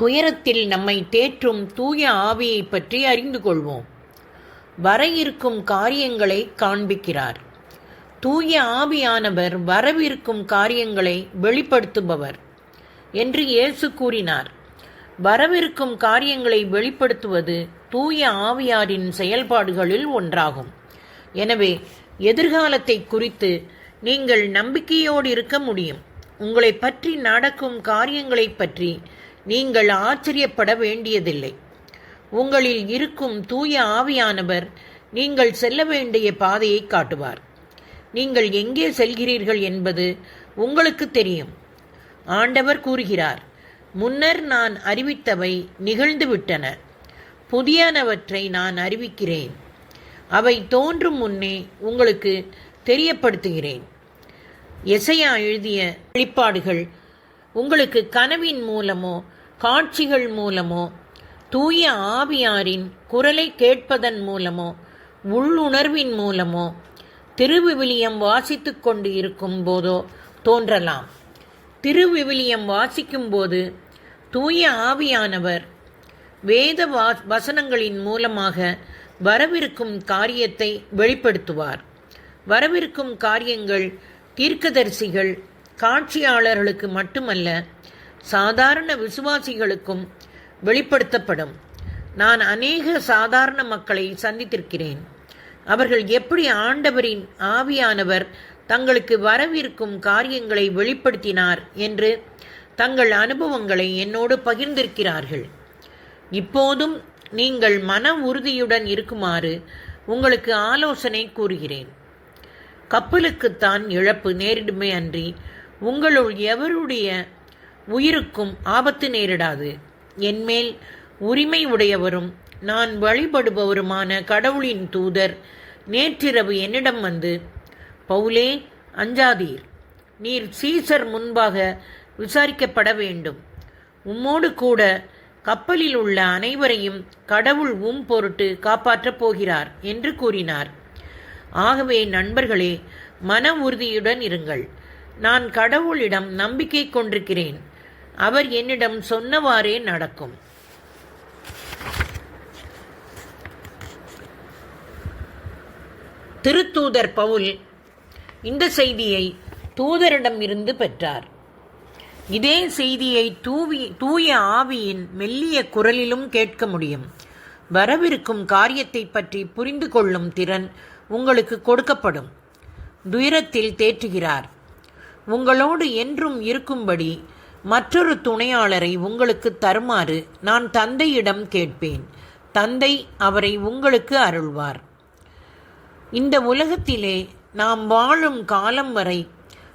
துயரத்தில் நம்மை தேற்றும் தூய ஆவியை பற்றி அறிந்து கொள்வோம். வர இருக்கும் காரியங்களை காண்பிக்கிறார். தூய ஆவியானவர் வரவிருக்கும் காரியங்களை வெளிப்படுத்துபவர் என்று இயேசு கூறினார். வரவிருக்கும் காரியங்களை வெளிப்படுத்துவது தூய ஆவியாரின் செயல்பாடுகளில் ஒன்றாகும். எனவே எதிர்காலத்தை குறித்து நீங்கள் நம்பிக்கையோடு இருக்க முடியும். உங்களை பற்றி நடக்கும் காரியங்களை பற்றி நீங்கள் ஆச்சரியப்பட வேண்டியதில்லை. உங்களில் இருக்கும் தூய ஆவியானவர் நீங்கள் செல்ல வேண்டிய பாதையை காட்டுவார். நீங்கள் எங்கே செல்கிறீர்கள் என்பது உங்களுக்கு தெரியும். ஆண்டவர் கூறுகிறார் முன்னர் நான் அறிவித்தவை நிகழ்ந்துவிட்டன. புதியனவற்றை நான் அறிவிக்கிறேன். அவை தோன்றும் முன்னே உங்களுக்கு தெரியப்படுத்துகிறேன். எசையா எழுதிய வெளிப்பாடுகள் உங்களுக்கு கனவின் மூலமோ காட்சிகள் மூலமோ தூய ஆவியாரின் குரலை கேட்பதன் மூலமோ உள்ளுணர்வின் மூலமோ திருவிவிலியம் வாசித்து கொண்டு இருக்கும் போதோ தோன்றலாம். திருவிவிலியம் வாசிக்கும் போது தூய ஆவியானவர் வேத வசனங்களின் மூலமாக வரவிருக்கும் காரியத்தை வெளிப்படுத்துவார். வரவிருக்கும் காரியங்கள் தீர்க்கதரிசிகள் காட்சியாளர்களுக்கு மட்டுமல்ல சாதாரண விசுவாசிகளுக்கும் வெளிப்படுத்தப்படும். நான் அநேக சாதாரண மக்களை சந்தித்திருக்கிறேன். அவர்கள் எப்படி ஆண்டவரின் ஆவியானவர் தங்களுக்கு வரவிருக்கும் காரியங்களை வெளிப்படுத்தினார் என்று தங்கள் அனுபவங்களை என்னோடு பகிர்ந்திருக்கிறார்கள். இப்போதும் நீங்கள் மன உறுதியுடன் இருக்குமாறு உங்களுக்கு ஆலோசனை கூறுகிறேன். கப்பலுக்குத்தான் இழப்பு நேரிடுமே அன்றி உங்களுள் எவருடைய உயிருக்கும் ஆபத்து நேரிடாது. என்மேல் உரிமை உடையவரும் நான் வழிபடுபவருமான கடவுளின் தூதர் நேற்றிரவு என்னிடம் வந்து பவுலே அஞ்சாதீர். நீர் சீசர் முன்பாக விசாரிக்கப்பட வேண்டும். உம்மோடு கூட கப்பலில் உள்ள அனைவரையும் கடவுள் உம் பொருட்டு காப்பாற்றப் போகிறார் என்று கூறினார். ஆகவே நண்பர்களே மன உறுதியுடன் இருங்கள். நான் கடவுளிடம் நம்பிக்கை கொண்டிருக்கிறேன். அவர் என்னிடம் சொன்னவாறே நடக்கும். திருத்தூதர் பவுல் இந்த செய்தியை தூதரிடம் இருந்து பெற்றார். இதே செய்தியை தூவி தூய ஆவியின் மெல்லிய குரலிலும் கேட்க முடியும். வரவிருக்கும் காரியத்தை பற்றி புரிந்து கொள்ளும் திறன் உங்களுக்கு கொடுக்கப்படும். துயரத்தில் தேற்றுகிறார். உங்களோடு என்றும் இருக்கும்படி மற்றொரு துணையாளரை உங்களுக்கு தருமாறு நான் தந்தையிடம் கேட்பேன். தந்தை அவரை உங்களுக்கு அருள்வார். இந்த உலகத்திலே நாம் வாழும் காலம் வரை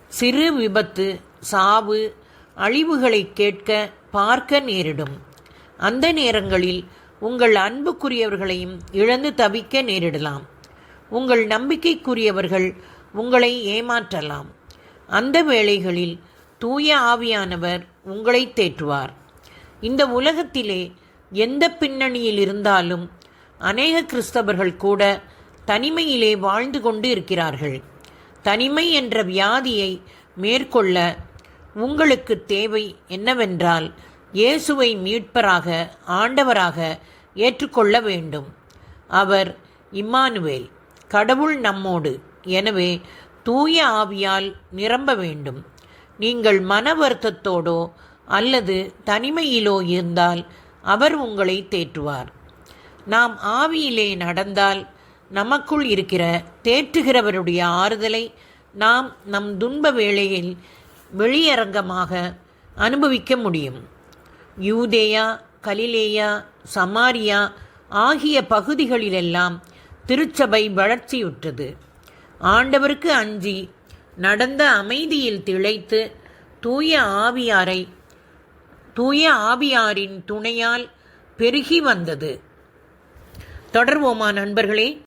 சிறு விபத்து சாவு அழிவுகளை கேட்க பார்க்க நேரிடும். அந்த நேரங்களில் உங்கள் அன்புக்குரியவர்களையும் இழந்து தவிக்க நேரிடலாம். உங்கள் நம்பிக்கைக்குரியவர்கள் உங்களை ஏமாற்றலாம். அந்த வேளைகளில் தூய ஆவியானவர் உங்களை தேற்றுவார். இந்த உலகத்திலே எந்த பின்னணியில் இருந்தாலும் அநேக கிறிஸ்தவர்கள் கூட தனிமையிலே வாழ்ந்து கொண்டு இருக்கிறார்கள். தனிமை என்ற வியாதியை மேற்கொள்ள உங்களுக்கு தேவை என்னவென்றால் இயேசுவை மீட்பராக ஆண்டவராக ஏற்றுக்கொள்ள வேண்டும். அவர் இம்மானுவேல் கடவுள் நம்மோடு. எனவே தூய ஆவியால் நிரம்ப வேண்டும். நீங்கள் மன வருத்தத்தோடோ அல்லது தனிமையிலோ இருந்தால் அவர் உங்களை தேற்றுவார். நாம் ஆவியிலே நடந்தால் நமக்குள் இருக்கிற தேற்றுகிறவருடைய ஆறுதலை நாம் நம் துன்ப வேளையில் வெளியரங்கமாக அனுபவிக்க முடியும். யூதேயா கலிலேயா சமாரியா ஆகிய பகுதிகளிலெல்லாம் திருச்சபை வளர்ச்சியுற்றது. ஆண்டவருக்கு அஞ்சி நடந்த அமைதியில் திளைத்து தூய ஆவியாரை தூய ஆவியாரின் துணையால் பெருகி வந்தது. தொடர்வோமா நண்பர்களே?